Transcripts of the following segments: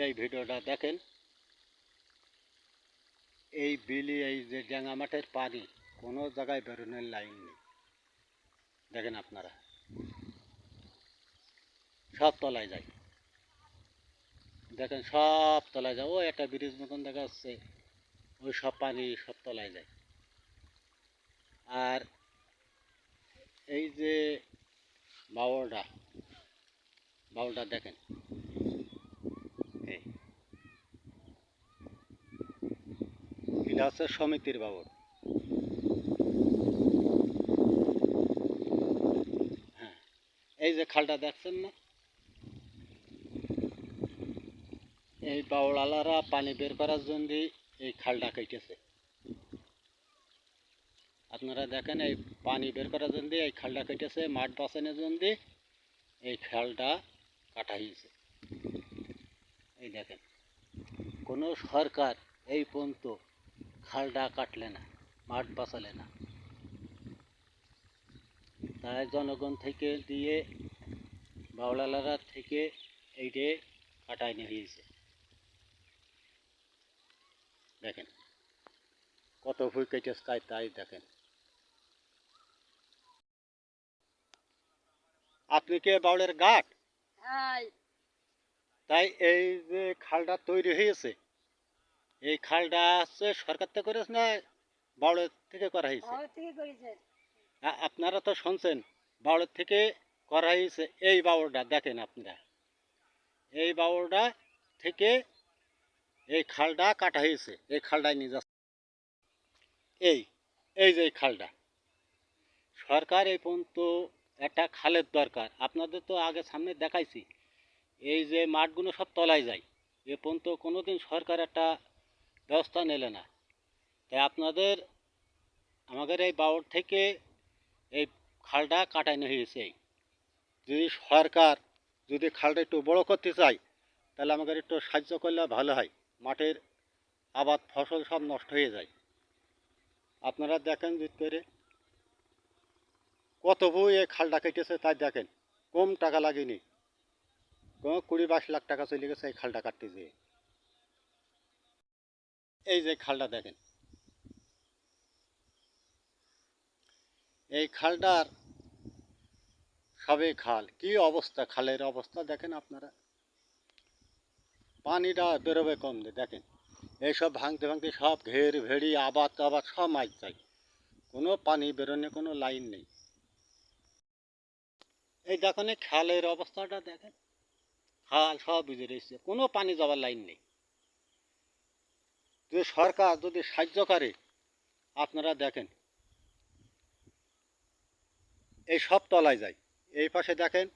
এই ভিডিওটা দেখেন। এই বিলি, এই যে ড্যাঙা মাঠের পানি, কোনো জায়গায় বেরোনোর লাইন নেই। দেখেন আপনারা। সব তলায় যায়। দেখেন সব তলায় যায়। ও একটা ব্রিজ মতন দেখা যাচ্ছে। ওই সব পানি সব তলায় যায়। আর এই যে বাউলটা বাউলটা দেখেন। এটা হচ্ছে সমিতির বাউল হ্যাঁ এই যে খালটা দেখছেন না? এই বাউলালারা পানি বের করার জন্য এই খালটা কেটেছে। আপনারা দেখেন, এই পানি বের করার জন্য এই খালটা কেটেছে, মাঠ বাঁচানোর জন্য এই খালটা কাটা হয়েছে। এই দেখেন, কোনো সরকার এই পর্যন্ত খালটা কাটলে না মাঠ বাঁচালে না। তাই জনগণ থেকে দিয়ে বাউলালারা থেকে এইটে কাটায় নিয়ে হয়েছে দেখেন কত ফুল কেটে তাই তাই দেখেন। আপনি কে বাউলের ঘাট হাই তাই এই যে খালটা তৈরি হয়েছে এই খালটা হচ্ছে সরকার থেকে করেছে না বাউলের থেকে করা হয়েছে? আপনারা তো শুনছেন বাউলের থেকে করা হয়েছে এই বাউলটা দেখেন আপনারা। এই বাউলটা থেকে এই খালটা কাটা হয়েছে এই খালটায় নিয়ে যাচ্ছে। এই এই যে এই খালটা। সরকার এই পর্যন্ত একটা খালের দরকার। আপনাদের তো আগে সামনে দেখাইছি এই যে মাঠগুলো সব তলায় যায় এ পর্যন্ত কোনো দিন সরকার একটা ব্যবস্থা নিলে না। তাই আপনাদের, আমাদের এই বাউর থেকে এই খালটা কাটানো হয়েছে। যদি সরকার যদি খালটা একটু বড় করতে চায়, তাহলে আমাদের একটু সাহায্য করলে ভালো হয়। মাঠের আবাদ ফসল সব নষ্ট হয়ে যায়। আপনারা দেখেন যদি করে, কত বই এই খালটা কেটেছে তাই দেখেন। কম টাকা লাগেনি। কোনো কুড়ি বাইশ লাখ টাকা চলে গেছে এই খালটা কাটতে যেয়ে। এই যে খালটা দেখেন। এই খালটার সবে খাল, কি অবস্থা খালের অবস্থা দেখেন আপনারা? পানিটা বেরোবে কম দিয়ে দেখেন। এইসব ভাঙতে ভাঙতে সব ঘের ভেড়ি, আবাদ আবাদ সব মাছ যায়। কোনো পানি বেরোনে, কোনো লাইন নেই। এই দেখুন খালের অবস্থাটা দেখেন। খাল সব বুঝে রয়েছে, কোনো পানি যাওয়ার লাইন নেই। যদি সরকার যদি সাহায্য করে, আপনারা দেখেন, এই সব তলায় যায়। এই পাশে দেখেন,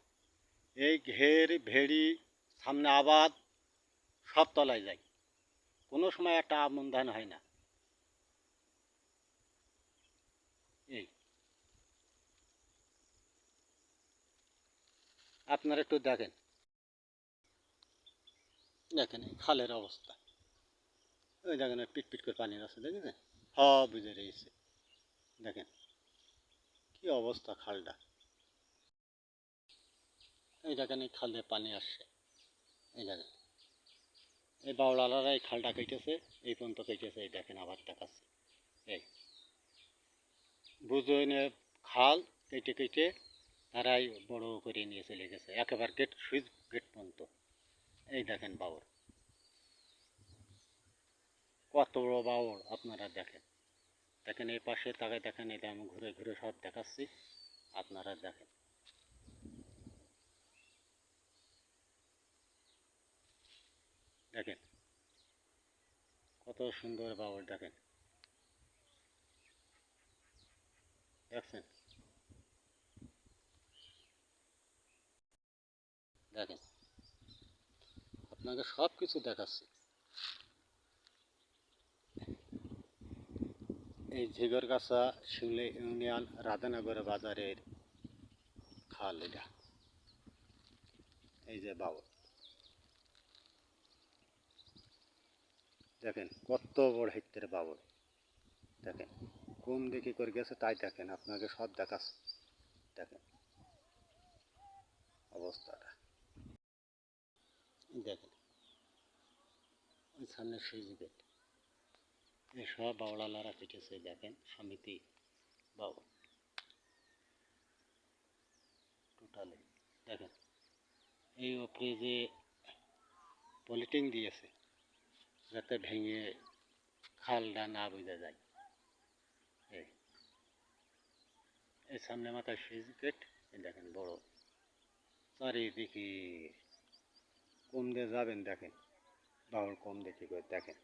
এই ঘের, ভেড়ি, সামনে আবাদ, সব তলায় যায়। কোনো সময় একটা আমন ধান হয় না। এই। আপনারা একটু দেখেন। দেখেন খালের অবস্থা। ওই দেখেন পিট পিট করে পানি আছে দেখেছেন? সব বুঝে রয়েছে দেখেন কি অবস্থা খালটা। এই দেখেন এই খালে পানি আসছে। এই দেখেন এই বাউলালারা এই খালটা কেটেছে এই পর্যন্ত কেটেছে এই দেখেন আবার দেখাচ্ছে। এই বুঝনে খাল কেটে কেটে তারাই বড় করে নিয়ে চলে গেছে একেবারে গেট সুইচ গেট পর্যন্ত। এই দেখেন বাউর কত বড় বাউর আপনারা দেখেন। দেখেন এই পাশে তাকে দেখেন এটা আমি ঘুরে ঘুরে সব দেখাচ্ছি, আপনারা দেখেন। দেখেন, কত সুন্দর বাউর দেখেন। দেখছেন? দেখেন, আপনাকে সব কিছু দেখাচ্ছি। এই ঝিগরগাছা শিউলি ইউনিয়ন রাধানগর বাজারের খাল এটা। এই যে বাউল। দেখেন কত বড় হেক্টের বাউল। দেখেন, কোন দিকে করে গেছে তাই দেখেন, আপনাকে সব দেখাচ্ছে। দেখেন অবস্থাটা। দেখেন সামনে সুইচ গেট। সব বাউলালারা কেটেছে দেখেন, সমিতি বাউল। টোটালি দেখেন, এই ওপরে যে পলিটিং দিয়েছে, যাতে ভেঙে খালটা না বোঝা যায়। এই সামনে মাথায় সুইচ গেট দেখেন, বড়। চারিদিকে কোন দিয়ে যাবেন, দেখেন, বাউল কোন দেখি করে দেখেন।